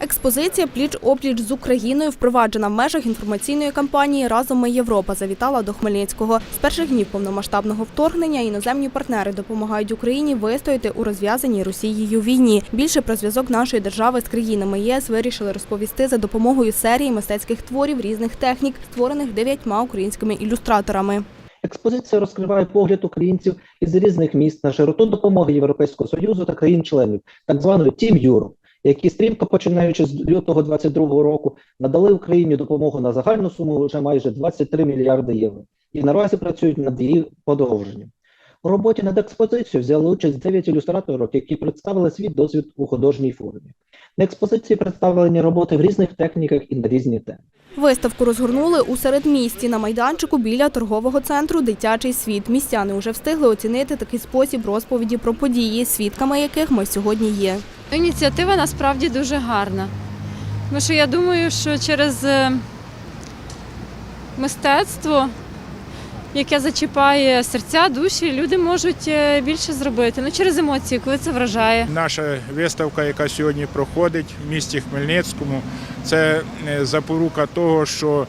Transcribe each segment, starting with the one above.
Експозиція Пліч опліч з Україною впроваджена в межах інформаційної кампанії Разом ми Європа завітала до Хмельницького. З перших днів повномасштабного вторгнення іноземні партнери допомагають Україні вистояти у розв'язаній Росією війні. Більше про зв'язок нашої держави з країнами ЄС вирішили розповісти за допомогою серії мистецьких творів різних технік, створених дев'ятьма українськими ілюстраторами. Експозиція розкриває погляд українців із різних міст на широту допомоги Європейського союзу та країн-членів, так званої Team Europe, які стрімко починаючи з лютого 2022 року надали Україні допомогу на загальну суму вже майже 23 мільярди євро і наразі працюють над її подовженням. У роботі над експозицією взяли участь 9 ілюстраторів, які представили свій досвід у художній формі. На експозиції представлені роботи в різних техніках і на різні теми. Виставку розгорнули у середмісті на майданчику біля торгового центру Дитячий світ. Містяни вже встигли оцінити такий спосіб розповіді про події, свідками яких ми сьогодні є. Ініціатива насправді дуже гарна. Тому що я думаю, що через е, мистецтво, яке зачіпає серця, душі, люди можуть е, більше зробити. Ну, через емоції, коли це вражає. Наша виставка, яка сьогодні проходить в місті Хмельницькому, це е, запорука того, що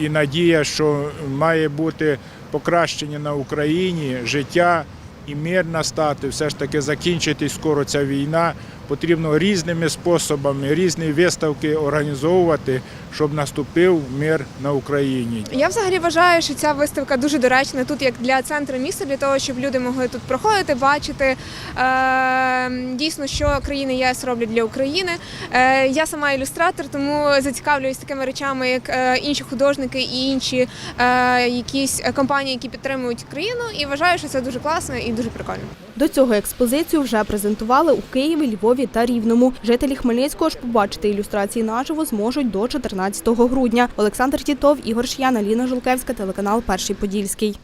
і надія, що має бути покращення на Україні, життя і мир настати, все ж таки закінчити скоро ця війна. Потрібно різними способами, різні виставки організовувати, щоб наступив мир на Україні. Я взагалі вважаю, що ця виставка дуже доречна тут, як для центру міста, для того, щоб люди могли тут проходити, бачити е, дійсно, що країни ЄС роблять для України. Е, я сама ілюстратор, тому зацікавлююсь такими речами, як е, інші художники і інші е, якісь компанії, які підтримують країну. І вважаю, що це дуже класно і дуже прикольно. До цього експозицію вже презентували у Києві, Львові та Рівному. Жителі Хмельницького ж побачити ілюстрації наживо зможуть до 14 грудня. Олександр Тітов, Ігор Ш'яна, Ліна Жулкевська, телеканал Перший Подільський.